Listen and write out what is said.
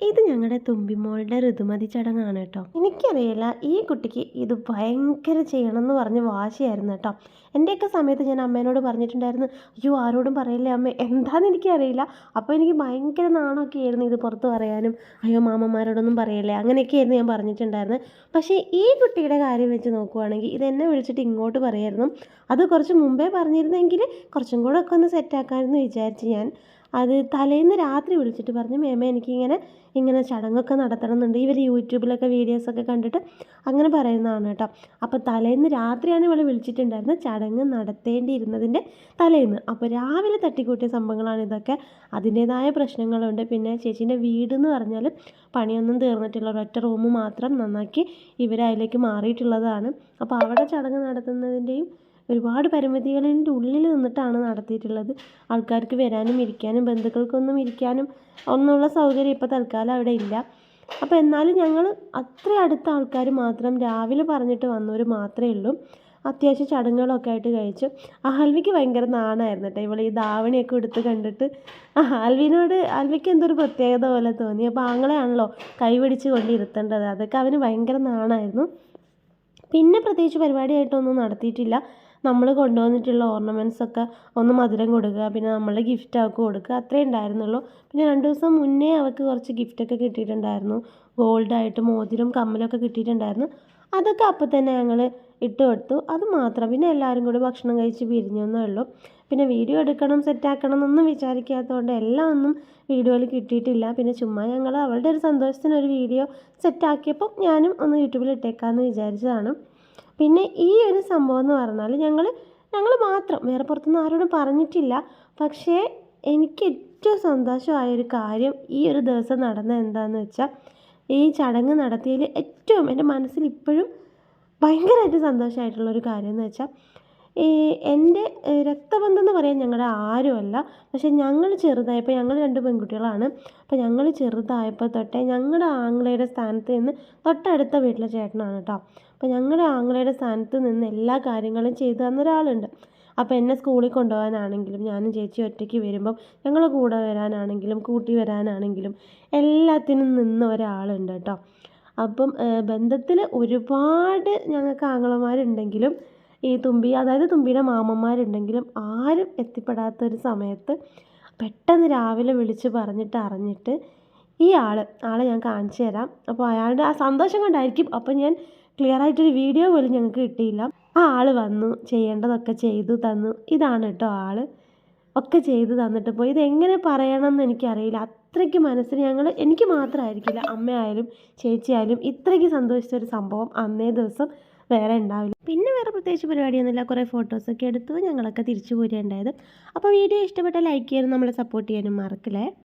ഇത് ഞങ്ങളുടെ തുമ്പിമോളുടെ ഋതുമതി ചടങ്ങാണ് കേട്ടോ എനിക്കറിയില്ല ഈ കുട്ടിക്ക് ഇത് ഭയങ്കര ചെയ്യണം എന്ന് പറഞ്ഞ് വാശിയായിരുന്നു കേട്ടോ എന്റെയൊക്കെ സമയത്ത് ഞാൻ അമ്മേനോട് പറഞ്ഞിട്ടുണ്ടായിരുന്നു അയ്യോ ആരോടും പറയില്ലേ അമ്മ? എന്താണെന്ന് എനിക്കറിയില്ല. അപ്പോൾ എനിക്ക് ഭയങ്കര നാണമൊക്കെ ആയിരുന്നു ഇത് പുറത്ത് പറയാനും അയ്യോ മാമന്മാരോടൊന്നും പറയില്ലേ? അങ്ങനെയൊക്കെയായിരുന്നു ഞാൻ പറഞ്ഞിട്ടുണ്ടായിരുന്നത് പക്ഷേ ഈ കുട്ടിയുടെ കാര്യം വെച്ച് നോക്കുവാണെങ്കിൽ ഇത് എന്നെ വിളിച്ചിട്ട് ഇങ്ങോട്ട് പറയായിരുന്നു. അത് കുറച്ച് മുമ്പേ പറഞ്ഞിരുന്നെങ്കിൽ കുറച്ചും കൂടെ ഒക്കെ ഒന്ന് സെറ്റാക്കാമെന്ന് വിചാരിച്ച് ഞാൻ അത് തലേന്ന് രാത്രി വിളിച്ചിട്ട് പറഞ്ഞു മേമ എനിക്കിങ്ങനെ ഇങ്ങനെ ചടങ്ങൊക്കെ നടത്തണമെന്നുണ്ട്. ഇവർ യൂട്യൂബിലൊക്കെ വീഡിയോസൊക്കെ കണ്ടിട്ട് അങ്ങനെ പറയുന്നതാണ് കേട്ടോ. അപ്പോൾ തലേന്ന് രാത്രിയാണ് ഇവൾ വിളിച്ചിട്ടുണ്ടായിരുന്നത്. ചടങ്ങ് നടത്തേണ്ടിയിരുന്നതിന്റെ തലേന്ന്. അപ്പോൾ രാവിലെ തട്ടിക്കൂട്ടിയ സംഭവങ്ങളാണ് ഇതൊക്കെ. അതിന്റേതായ പ്രശ്നങ്ങളുണ്ട്. പിന്നെ ചേച്ചീന്റെ വീട് എന്ന് പറഞ്ഞാൽ പണിയൊന്നും തീർന്നിട്ടില്ല. ഒരൊറ്റ റൂം മാത്രം നന്നാക്കി ഇവർ അതിലേക്ക് മാറിയിട്ടുള്ളതാണ്. അപ്പോൾ അവിടെ ചടങ്ങ് നടത്തുന്നതിന്റെയും ഒരുപാട് പരിമിതികളിന്റെ ഉള്ളിൽ നിന്നിട്ടാണ് നടത്തിയിട്ടുള്ളത്. ആൾക്കാർക്ക് വരാനും ഇരിക്കാനും ബന്ധുക്കൾക്കൊന്നും ഇരിക്കാനും ഒന്നുള്ള സൗകര്യം ഇപ്പോൾ തൽക്കാലം അവിടെ ഇല്ല. അപ്പോൾ എന്നാലും ഞങ്ങൾ അത്ര അടുത്ത ആൾക്കാർ മാത്രം രാവിലെ പറഞ്ഞിട്ട് വന്നവർ മാത്രമേ ഉള്ളൂ. അത്യാവശ്യം ചടങ്ങുകളൊക്കെ ആയിട്ട് കഴിച്ചു. ആൽവിക്ക് ഭയങ്കര നാണായിരുന്നു കേട്ടോ. ഇവൾ ഈ ധാവണിയൊക്കെ എടുത്ത് കണ്ടിട്ട്. ആൽവിനോട് ആൽവിക്ക് എന്തൊരു പ്രത്യേകത പോലെ തോന്നി. അപ്പോൾ ആങ്ങളെയാണല്ലോ കൈപിടിച്ച് കൊണ്ടിരുത്തേണ്ടത് അതൊക്കെ അവന് ഭയങ്കര നാണായിരുന്നു. പിന്നെ പ്രത്യേകിച്ച് പരിപാടിയായിട്ടൊന്നും നടത്തിയിട്ടില്ല. നമ്മൾ കൊണ്ടുവന്നിട്ടുള്ള ഓർണമെന്റ്സ് ഒക്കെ ഒന്ന് മധുരം കൊടുക്കുക പിന്നെ നമ്മൾ ഗിഫ്റ്റ് അവൾക്ക് കൊടുക്കുക അത്രേ ഉണ്ടായിരുന്നുള്ളൂ. പിന്നെ രണ്ട് ദിവസം മുന്നേ അവൾക്ക് കുറച്ച് ഗിഫ്റ്റൊക്കെ കിട്ടിയിട്ടുണ്ടായിരുന്നു. ഗോൾഡായിട്ട് മോതിരം കമ്മലൊക്കെ കിട്ടിയിട്ടുണ്ടായിരുന്നു. അതൊക്കെ അപ്പോൾ തന്നെ ഞങ്ങൾ ഇട്ട് കൊടുത്തു. അത് മാത്രം. പിന്നെ എല്ലാവരും കൂടി ഭക്ഷണം കഴിച്ച് പിരിഞ്ഞെന്നേ ഉള്ളൂ. പിന്നെ വീഡിയോ എടുക്കണം സെറ്റാക്കണം എന്നൊന്നും വിചാരിക്കാത്തതുകൊണ്ട് എല്ലാം ഒന്നും വീഡിയോയിൽ കിട്ടിയിട്ടില്ല. പിന്നെ ചുമ്മാ ഞങ്ങൾ അവളുടെ ഒരു സന്തോഷത്തിന് ഒരു വീഡിയോ സെറ്റാക്കിയപ്പോൾ ഞാനും ഒന്ന് യൂട്യൂബിൽ ഇട്ടേക്കാമെന്ന് വിചാരിച്ചതാണ്. പിന്നെ ഈ ഒരു സംഭവം എന്ന് പറഞ്ഞാൽ ഞങ്ങൾ ഞങ്ങൾ മാത്രം വേറെ പുറത്തുനിന്ന് ആരോടും പറഞ്ഞിട്ടില്ല. പക്ഷേ എനിക്ക് ഏറ്റവും സന്തോഷമായ ഒരു കാര്യം ഈ ഒരു ദിവസം നടന്ന എന്താണെന്ന് വെച്ചാൽ ഈ ചടങ്ങ് നടത്തിയതിൽ ഏറ്റവും എന്റെ മനസ്സിൽ ഇപ്പോഴും ഭയങ്കരമായിട്ട് സന്തോഷമായിട്ടുള്ളൊരു കാര്യം എന്ന് വെച്ചാൽ എന്റെ രക്തബന്ധം എന്ന് പറയാൻ ഞങ്ങളുടെ ആരുമല്ല. പക്ഷേ ഞങ്ങൾ ചെറുതായപ്പോൾ ഞങ്ങൾ രണ്ട് പെൺകുട്ടികളാണ്. അപ്പോൾ ഞങ്ങൾ ചെറുതായപ്പോൾ തൊട്ടേ ഞങ്ങളുടെ ആങ്ങളയുടെ സ്ഥാനത്ത് നിന്ന് തൊട്ടടുത്ത വീട്ടിലെ ചേട്ടനാണ് കേട്ടോ. അപ്പോൾ ഞങ്ങളുടെ ആങ്ങളയുടെ സ്ഥാനത്ത് നിന്ന് എല്ലാ കാര്യങ്ങളും ചെയ്തു തന്ന ഒരാളുണ്ട്. അപ്പോൾ എന്നെ സ്കൂളിൽ കൊണ്ടുപോകാനാണെങ്കിലും ഞാനും ചേച്ചി ഒറ്റയ്ക്ക് വരുമ്പം ഞങ്ങൾ കൂടെ വരാനാണെങ്കിലും കൂട്ടി വരാനാണെങ്കിലും എല്ലാത്തിനും നിന്ന ഒരാളുണ്ട് കേട്ടോ. അപ്പം ബന്ധത്തിൽ ഒരുപാട് ഞങ്ങൾക്ക് ആങ്ങളമാരുണ്ടെങ്കിലും ഈ തുമ്പി അതായത് തുമ്പിയുടെ മാമന്മാരുണ്ടെങ്കിലും ആരും എത്തിപ്പെടാത്ത ഒരു സമയത്ത് പെട്ടെന്ന് രാവിലെ വിളിച്ച് പറഞ്ഞിട്ട് അറിഞ്ഞിട്ട് ഈ ആൾ ആളെ ഞാൻ കാണിച്ചു തരാം. അപ്പോൾ അയാളുടെ ആ സന്തോഷം കൊണ്ടായിരിക്കും. അപ്പോൾ ഞാൻ ക്ലിയർ ആയിട്ടൊരു വീഡിയോ പോലും ഞങ്ങൾക്ക് കിട്ടിയില്ല. ആ ആൾ വന്നു ചെയ്യേണ്ടതൊക്കെ ചെയ്തു തന്നു. ഇതാണ് കേട്ടോ ആൾ ഒക്കെ ചെയ്തു തന്നിട്ട് പോയി. ഇതെങ്ങനെ പറയണം എന്ന് എനിക്കറിയില്ല. അത്രയ്ക്ക് മനസ്സിൽ ഞങ്ങൾ എനിക്ക് മാത്രമായിരിക്കില്ല അമ്മയായാലും ചേച്ചിയായാലും ഇത്രയ്ക്ക് സന്തോഷിച്ച ഒരു സംഭവം അന്നേ ദിവസം വേറെ ഉണ്ടാവില്ല. പിന്നെ വേറെ പ്രത്യേകിച്ച് പരിപാടിയൊന്നുമില്ല. കുറേ ഫോട്ടോസൊക്കെ എടുത്തു ഞങ്ങളൊക്കെ തിരിച്ചു പോരുകയുണ്ടായത് അപ്പോൾ വീഡിയോ ഇഷ്ടപ്പെട്ട ലൈക്ക് ചെയ്യാനും നമ്മളെ സപ്പോർട്ട് ചെയ്യാനും മറക്കില്ലേ?